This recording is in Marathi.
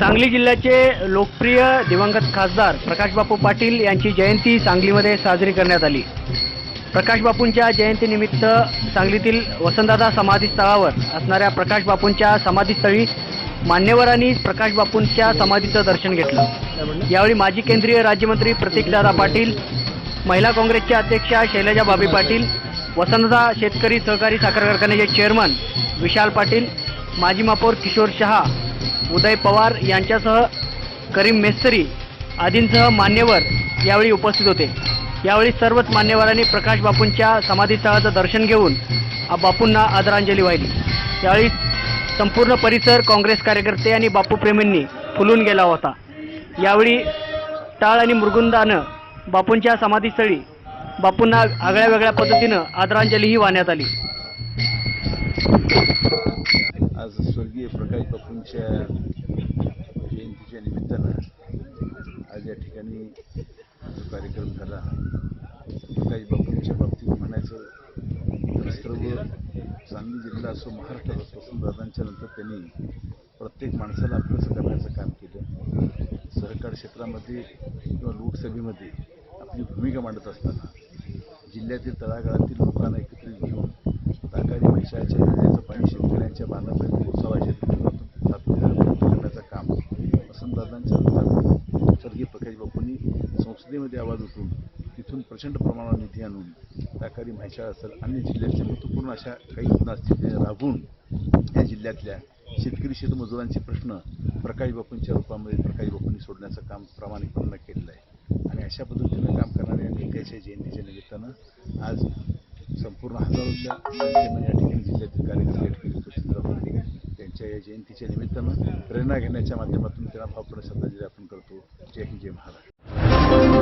सांगली जिल्ह्याचे लोकप्रिय दिवंगत खासदार प्रकाशबापू पाटील यांची जयंती सांगलीमध्ये साजरी करण्यात आली. प्रकाशबापूंच्या जयंतीनिमित्त सांगलीतील वसंतदादा समाधीस्थळावर असणाऱ्या प्रकाशबापूंच्या समाधीस्थळी मान्यवरांनी प्रकाशबापूंच्या समाधीचं दर्शन घेतलं. यावेळी माजी केंद्रीय राज्यमंत्री प्रतीकदादा पाटील महिला काँग्रेसच्या अध्यक्षा शैलजा भाभी पाटील वसंतदा शेतकरी सहकारी साखर कारखान्याचे चेअरमन विशाल पाटील माजी महापौर किशोर शहा उदय पवार यांच्यासह करीम मेस्त्री आदींसह मान्यवर यावेळी उपस्थित होते. यावेळी सर्वच मान्यवरांनी प्रकाश बापूंच्या समाधीस्थळाचं दर्शन घेऊन बापूंना आदरांजली वाहिली. यावेळी संपूर्ण परिसर काँग्रेस कार्यकर्ते आणि बापूप्रेमींनी फुलून गेला होता. यावेळी टाळ आणि मृगुंदानं बापूंच्या समाधीस्थळी बापूंना आगळ्या वेगळ्या पद्धतीनं आदरांजलीही वाहण्यात आली. आज स्वर्गीय प्रकाश बापूंच्या जयंतीच्या निमित्तानं आज या ठिकाणी जो कार्यक्रम झाला प्रकाश बापूंच्या बाबतीत म्हणायचं तर सर्व सांगली जिल्हा असो महाराष्ट्रात असो वसंतदादांच्या नंतर त्यांनी प्रत्येक माणसाला आपलंसं करण्याचं काम केलं सहकार क्षेत्रामध्ये किंवा लोकसभेमध्ये आपली भूमिका मांडत असताना जिल्ह्यातील तळागाळातील लोकांना एकत्रित घेऊन ताकाडी पैशाच्या नद्याचं पाणी त्यांच्या बांधापर्यंत पोचावं करण्याचं काम वसंतदादांच्या स्वर्गीय प्रकाश बापूंनी संसदेमध्ये आवाज उठून तिथून प्रचंड प्रमाणावर निधी आणून ताकारी म्हैसाळ असेल अन्य जिल्ह्यातल्या महत्त्वपूर्ण अशा काही योजना असतील त्या राबवून या जिल्ह्यातल्या शेतकरी शेतमजुरांचे प्रश्न प्रकाश बापूंच्या रूपामध्ये प्रकाश बापूंनी सोडण्याचं काम प्रामाणिकपणे केलेलं आहे. आणि अशा पद्धतीनं काम करणाऱ्या नेत्याच्या जयंतीच्या निमित्तानं आज संपूर्ण हजारोच्या संख्येनं या ठिकाणी जिल्ह्यातील कार्यकर्ते या ठिकाणी उपस्थित राहून त्यांच्या या जयंतीच्या निमित्तानं प्रेरणा घेण्याच्या माध्यमातून त्यांना भावपूर्ण श्रद्धांजली अर्पण करतो. जय हिंद जय महाराष्ट्र.